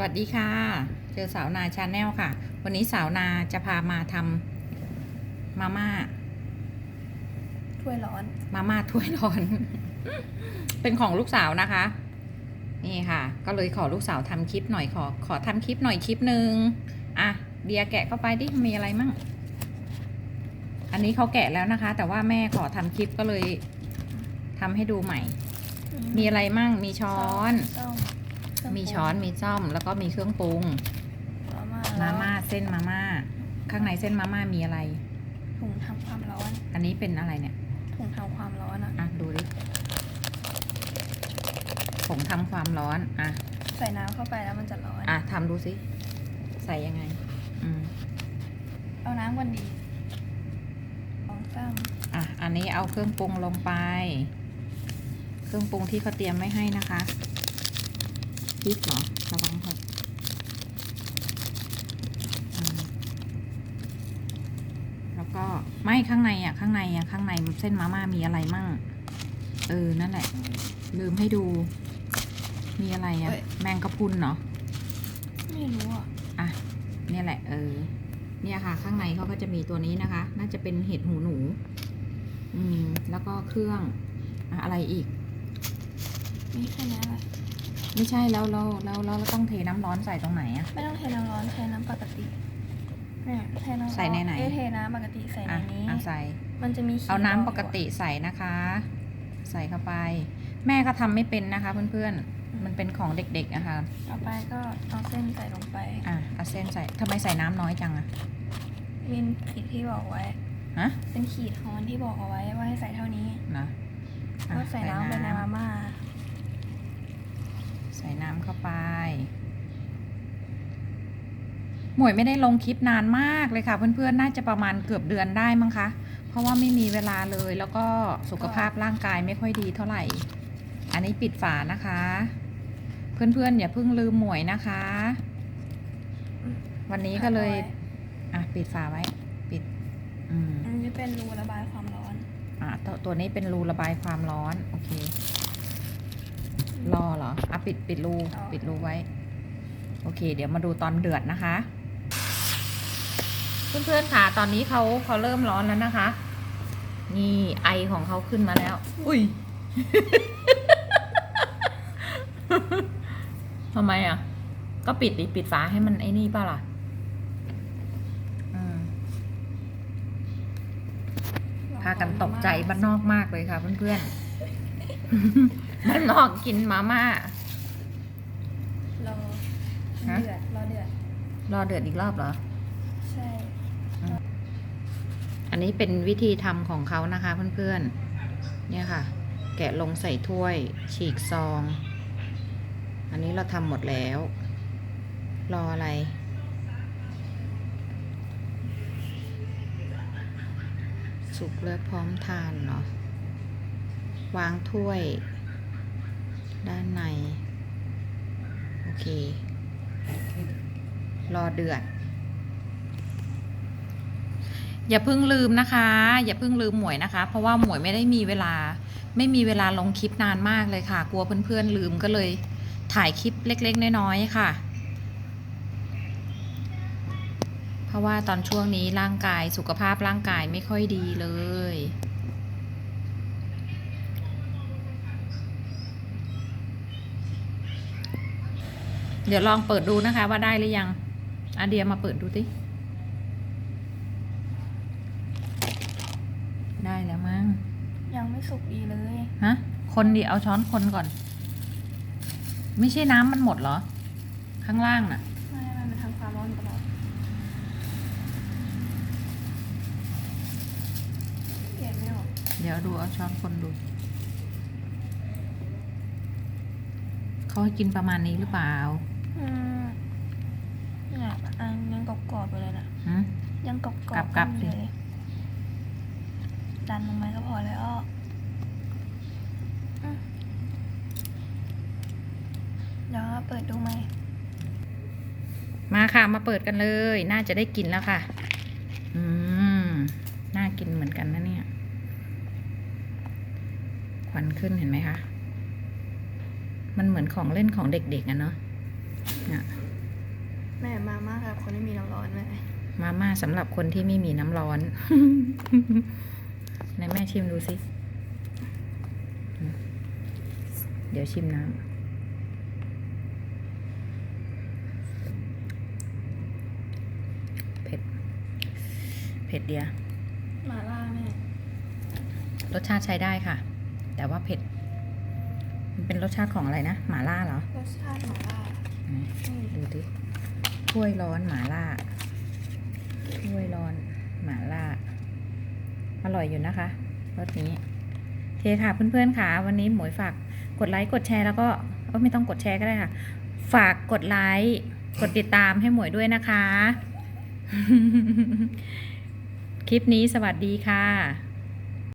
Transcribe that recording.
วัสดีค่ะ เจอสาวนาชาแนลค่ะ วันนี้สาวนาจะพามาทำมาม่าถ้วยร้อน มาม่าถ้วยร้อน เป็นของลูกสาวนะคะ นี่ค่ะ ก็เลยขอลูกสาวทำคลิปหน่อยขอ ขอทำคลิปหน่อยคลิปหนึ่งอะเดียแกะเข้าไปดิมีอะไรมั่ง อันนี้เขาแกะแล้วนะคะ แต่ว่าแม่ขอทำคลิปก็เลยทำให้ดูใหม่ มีอะไรมั่งมีช้อนส้ มเครื่องมีช้อนมีซ่อมแล้วก็มีเครื่องปรุงมาม่ามาม่าเส้นมาม่าข้างในเส้นมาม่ามีอะไร ถุงทำความร้อน อันนี้เป็นอะไรเนี่ย ถุงทำความร้อนอะอะดูดิผงทำความร้อนอะใส่น้ำเข้าไปแล้วมันจะร้อนอะทำดูสิใส่ยังไง อืมเอาน้ำก่อนดีสองซ้อะอันนี้เอาเครื่องปรุงลงไป เครื่องปรุงที่เขาเตรียมไว้ให้นะคะพ ริกเหรอ ระวังหกอืมแล้วก็ไม่ข้างในอะ ข้างในอะ ข้างในเส้นมาม่ามีอะไรมั่ง เออ นั่นแหละ ลืมให้ดู มีอะไรอะ แมงกะพรุนเนาะำไม่รู้อะ อะ เนี่ยแหละ เออ เนี่ยค่ะ ข้างในเขาก็จะมีตัวนี้นะคะ น่าจะเป็นเห็ดหูหนู อืม แล้วก็เครื่อง อะอะไรอีก มีแค่นี้แหละ ไม่ใช่แล้วเราเราเราเราต้องเทน้ำร้อนใส่ตรงไหนอะ ไม่ต้องเทน้ำร้อนเทน้ำปกติเนี่ยเทน้ำร้อนใส่ในไหน เอ้ยเทน้ำปกติใส่ในอะนี้ อะใส่ มันจะมีขีดเอาน้ำรปยู่กติใส่นะคะ ใส่เข้าไป แม่ก็ทำไม่เป็นนะคะเพื่อนๆ มันเป็นของเด็กๆอะค่ะต่อไปก็เอาเส้นใส่ลงไปอะเอาเส้นใส่ทำไมใส่น้ำน้อยจังอะเป็นขีดที่บอกไว้ ฮะเป็นขีดฮอนที่บอกเอาไว้ว่าให้ใส่เท่านี้นะอะก็ใส่น้ำไปในมาม่าใส่น้ำเข้าไป หมวยไม่ได้ลงคลิปนานมากเลยค่ะ เพื่อนๆ น่าจะประมาณเกือบเดือนได้มั้งคะ เพราะว่าไม่มีเวลาเลยแล้วก็สุขภาพร่างกายไม่ค่อยดีเท่าไหร่ อันนี้ปิดฝานะคะ เพื่อนๆ อย่าเพิ่งลืมหมวยนะคะ วันนี้ก็เลย อะ ปิดฝาไว้ ปิด อืมอันนี้เป็นรูระบายความร้อน อะตัวตัวนี้เป็นรูระบายความร้อน โอเค รอเหรออะปิดปิดรูรอปิดรูไว้ โอเค เดี๋ยวมาดูตอนเดือดนะคะ เพื่อนๆค่ะ ตอนนี้เขาเขาเริ่มร้อนแล้วนะคะ นี่ไอของเขาขึ้นมาแล้ว อุ้ยทำไมอะ ก็ปิดดิปิดฝาให้มันไอ้นี่ป่ะล่ะอืมพากันตกใจบ้านนอกมากเลยค่ะเพื่อนๆ บ้านนอกกินมาม่า รอฮะ เดือดรอเดือดรอเดือดอีกรอบเหรอ ใช่ อันนี้เป็นวิธีทำของเขานะคะเพื่อนๆ เนี่ยค่ะ แกะลงใส่ถ้วย ฉีกซอง อันนี้เราทำหมดแล้ว รออะไร สุกแล้วพร้อมทานเนาะวางถ้วย ด้านใน โอเค รอเดือด อย่าเพิ่งลืมนะคะ อย่าเพิ่งลืมหมวยนะคะ เพราะว่าหมวยไม่ได้มีเวลา ไม่มีเวลาลงคลิปนานมากเลยค่ะ กลัวเพื่อนๆลืมก็เลย ถ่ายคลิปเล็ก ๆ น้อยๆค่ะ เพราะว่าตอนช่วงนี้ร่างกายสุขภาพร่างกายไม่ค่อยดีเลย เดี๋ยวลองเปิดดูนะคะ ว่าได้หรือยังอาเดียมาเปิดดูสิได้แล้วมั้งยังไม่สุกดีเลยฮะคนดิเอาช้อนคนก่อน ไม่ใช่น้ำมันหมดเหรอ ข้างล่างน่ะไม่ไม่มันทำความร้อนตลอดเกลียดไม่ออกเดี๋ยวดูเอาช้อนคนดูเขาให้กินประมาณนี้หรือเปล่า อืมเนี่ยอันยังกรอบๆอยู่เลยนะฮะยังกรอบๆกลับๆอยู่สิเลยดันลงไปก็พอแล้วอืมเดี๋ยวเปิดดูไหมมาค่ะ มาเปิดกันเลย น่าจะได้กินแล้วค่ะ อืม น่ากินเหมือนกันนะเนี่ย ควันขึ้นเห็นไหมคะ มันเหมือนของเล่นของเด็กๆอะเนาะ เนี่ยม่มาม่าครับคนที่มีน้ำร้อนแม่มาม่าสำหรับคนที่ไม่มีน้ำร้อนไหนแม่ชิมดูสิ เดี๋ยวชิมน้ำเผ็ดเผ็ดเดียวหมาล่าแม่ รสชาติใช้ได้ค่ะ แต่ว่าเผ็ด มันเป็นรสชาติของอะไรนะ หมาล่าเหรอ รสชาติหมาล่าไหนอืม ดูดิถ้วยร้อนหมาล่าถ้วยร้อนหมาล่า อร่อยอยู่นะคะรสนี้เคค่ะเพื่อนๆค่ะ วันนี้หมวยฝากกดไลค์กดแชร์แล้วก็ไม่ต้องกดแชร์ก็ได้ค่ะ ฝากกดไลค์กดติดตามให้หมวยด้วยนะคะ คลิปนี้สวัสดีค่ะ